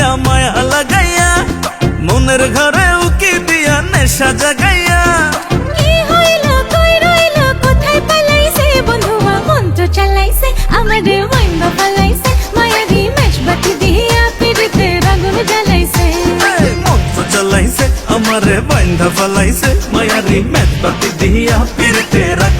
दिया माया लगाया मुनर घरे उकी दिया नशा जगाया की होई लो कोई रोई लो कोथाय पलाई से बंधुवा मन तो चलाई से अमरे वाइन बफलाई तो से माया दी मैच बती दिया पीड़िते रंगुन जलाई से मन तो चलाई से अमरे वाइन बफलाई तो से माया दी मैच बती दिया पीड़िते रंग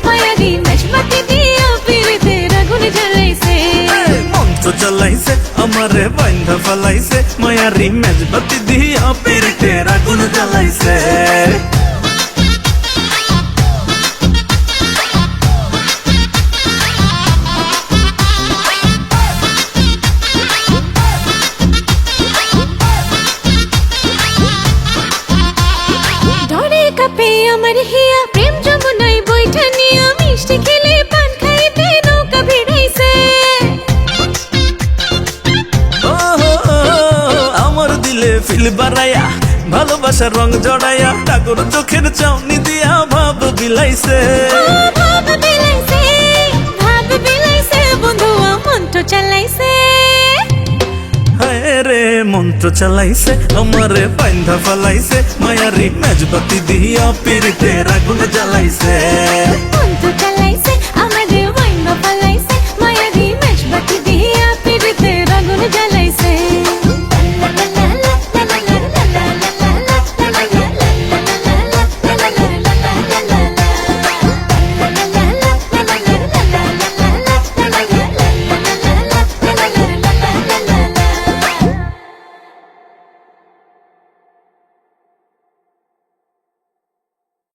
जादू चलाइसे हमारे बंध फलाइसे मयारी मेजबती दिया पीर तेरा गुन जलाइसे আমার হিয়া প্রেম যমুনায় বৈঠানি আমি ফিল বাড়াইয়া ভালোবাসার রং জড়াইয়া ঠাকুর চোখের চাউনি দিয়া ভাব বিলাইছে। মন্ত্র চালাইছে আমারে বাইন্ধা ফলাইছে মায়ারি মেজবাতি দিয়া পিরতে রাগুন জ্বালাইছে।